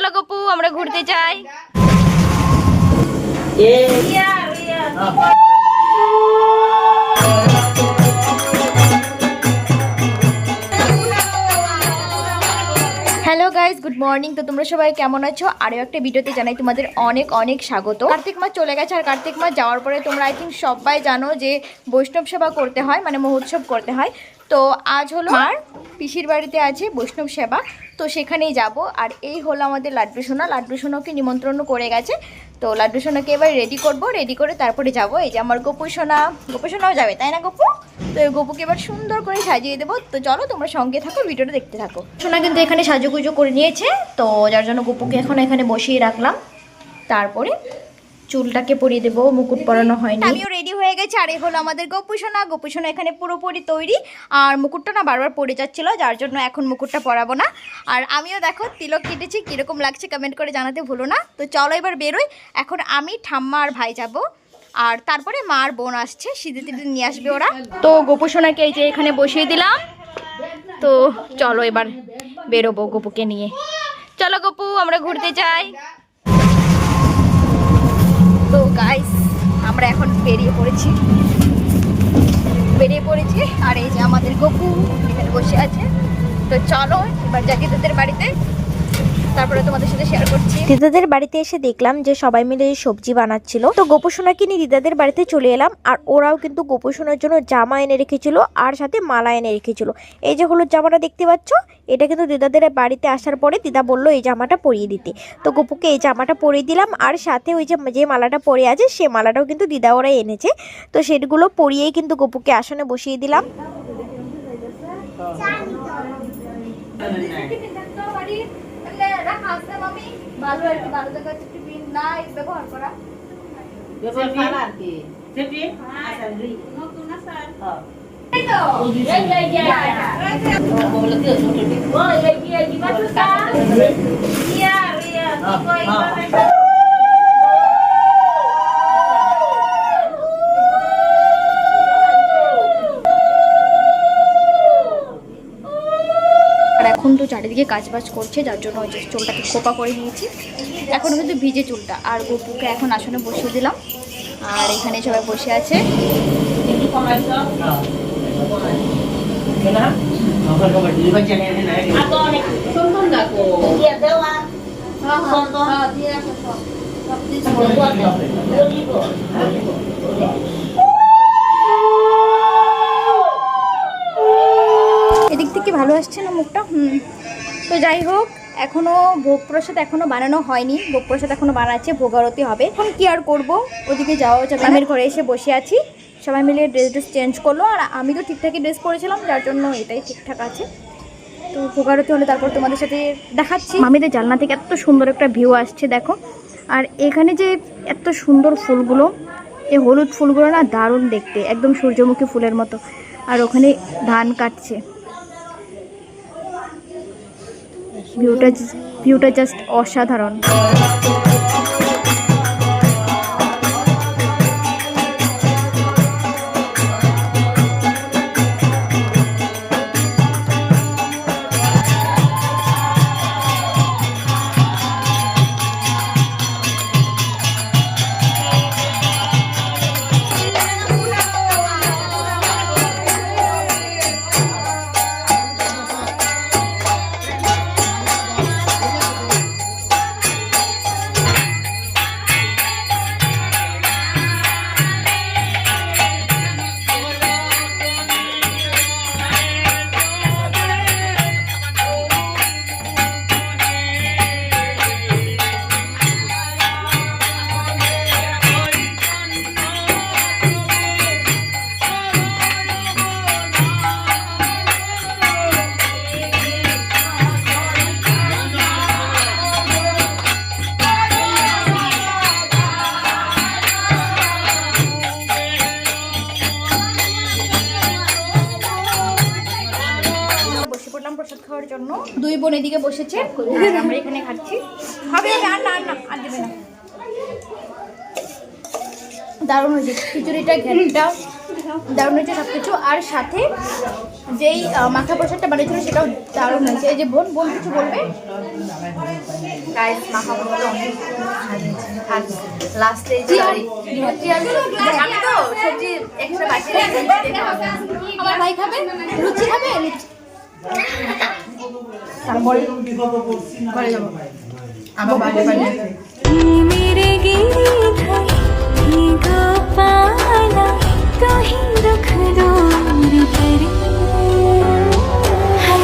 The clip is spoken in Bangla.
চলো গপু, আমরা ঘুরতে যাই। হ্যালো গাইজ গুড মর্নিং তো তোমরা সবাই কেমন আছো? আরও একটা ভিডিওতে জানাই তোমাদের অনেক অনেক স্বাগত। কার্তিক মাস চলে গেছে আর কার্তিক মাস যাওয়ার পরে তোমরা আই থিঙ্ক সবাই জানো যে বৈষ্ণব সেবা করতে হয় মানে মহোৎসব করতে হয়। তো আজ হলো আর পিসির বাড়িতে আছে বৈষ্ণব সেবা তো সেখানেই যাব। আর এই হলো আমাদের লাড্ডু সোনা। লাড্ডু সোনাকে নিমন্ত্রণ করে গেছে। তো লাড্ডু সোনাকে এবার রেডি করব রেডি করে তারপরে যাব। এই যে আমার গোপু সোনা। গোপু সোনাও যাবে তাই না গোপু? তো এই গোপুকে এবার সুন্দর করে সাজিয়ে দেবো। তো চলো তোমরা সঙ্গে থাকো ভিডিওটা দেখতে থাকো। সোনা কিন্তু এখানে সাজুগুজু করে নিয়েছে তো যার জন্য গোপুকে এখন এখানে বসিয়ে রাখলাম। তারপরে চুলটাকে পরিয়ে দেবো মুকুট পরানো হয়নি। আমিও রেডি হয়ে গেছি আর এই হলো আমাদের গোপুসোনা। গোপুসোনা এখানে পুরোপুরি তৈরি আর মুকুটটা না বারবার পড়ে যাচ্ছিল যার জন্য এখন মুকুটটা পরাবো না। আর আমিও দেখো তিলক কেটেছি কীরকম লাগছে কমেন্ট করে জানাতে ভুলো না। তো চলো এবার বেরোই এখন আমি ঠাম্মা আর ভাই যাব। আর তারপরে মা আর বোন আসছে সিঁদুর নিয়ে আসবে ওরা। তো গোপুসোনাকে এই যে এখানে বসিয়ে দিলাম। তো চলো এবার বেরোবো গোপুকে নিয়ে। চলো গোপু আমরা ঘুরতে যাই। গাইস আমরা এখন বেরিয়ে পড়েছি। বেরিয়ে পড়েছি, আর এই যে আমাদের গপু এখানে বসে আছে। তো চলো, এবার যাকে তাদের বাড়িতে তারপরে তোমাদের সাথে শেয়ার করছি। দিদাদের বাড়িতে এসে দেখলাম যে সবাই মিলে সবজি বানাচ্ছিল। তো গোপোষণাকে নিয়ে দিদাদের বাড়িতে চলে এলাম আর ওরাও কিন্তু গোপোষণার জন্য জামা এনে রেখেছিল আর সাথে মালা এনে রেখেছিল। এই যে হলুদ জামাটা দেখতে পাচ্ছ এটা কিন্তু দিদাদের বাড়িতে আসার পরে দিদা বলল এই জামাটা পরিয়ে দিতে। তো গোপুকে এই জামাটা পরিয়ে দিলাম আর সাথে ওই যে যে মালাটা পরে আছে সে মালাটাও কিন্তু দিদা ওরাই এনেছে। তো সেগুলো পরিয়েই কিন্তু গোপুকে আসনে বসিয়ে দিলাম। ভালো আর কি ভালো জায়গা টিফিন না ব্যবহার করা এই তো এই এই ইয়া ইয়া ইয়া আর এখন তো চারিদিকে কাজ বাজ করছে, যার জন্য ওই যে চুলটাকে খোপা করে নিয়েছি। এখন কিন্তু ভিজে চুলটা। আর গপুকে এখন আসনে বসিয়ে দিলাম। আর এখানে সবাই বসে আছে। এদিক ভালো আসছে না মুখটা? হুম। তো যাই হোক এখনও ভোগ প্রসাদ এখনও বানানো হয়নি। ভোগ প্রসাদ এখনও বানাচ্ছে ভোগারতি হবে। এখন কি আর করব? ওদিকে যাওয়া যাবে আমের ঘরে এসে বসে আছি। সবাই মিলে ড্রেস ড্রেস চেঞ্জ করল আর আমি তো ঠিকঠাকই ড্রেস পরেছিলাম যার জন্য এটাই ঠিকঠাক আছে। তো ভোগারতি হলে তারপর তোমাদের সাথে দেখাচ্ছি। মামিদের জানলা থেকে এত সুন্দর একটা ভিউ আসছে দেখো। আর এখানে যে এত সুন্দর ফুলগুলো এই হলুদ ফুলগুলো না দারুণ দেখতে একদম সূর্যমুখী ফুলের মতো। আর ওখানে ধান কাটছে। ভিউটা ভিউটা জাস্ট অসাধারণ। জন্য দুই বোন এদিকে বসেছে। আর আমরা এখানে খাচ্ছি। হবে আর না আর না আর দেবে না। দারুণ হয়েছে। খিচুড়িটা ঘ্যানটা দারুণ হয়েছে সব কিছু আর সাথে যেই মাখা প্রসাদটা বানিয়েছিল সেটাও দারুণ হয়েছে। এই যে বোন বোন কিছু বলবে? মাখা বলতে অনেক লাস্টে যে আমি তো সবজি এক্সট্রা বাকি রেখে দিতে হবে আমার ভাই খাবে? লুচি খাবে লুচি তারপরে ঘরে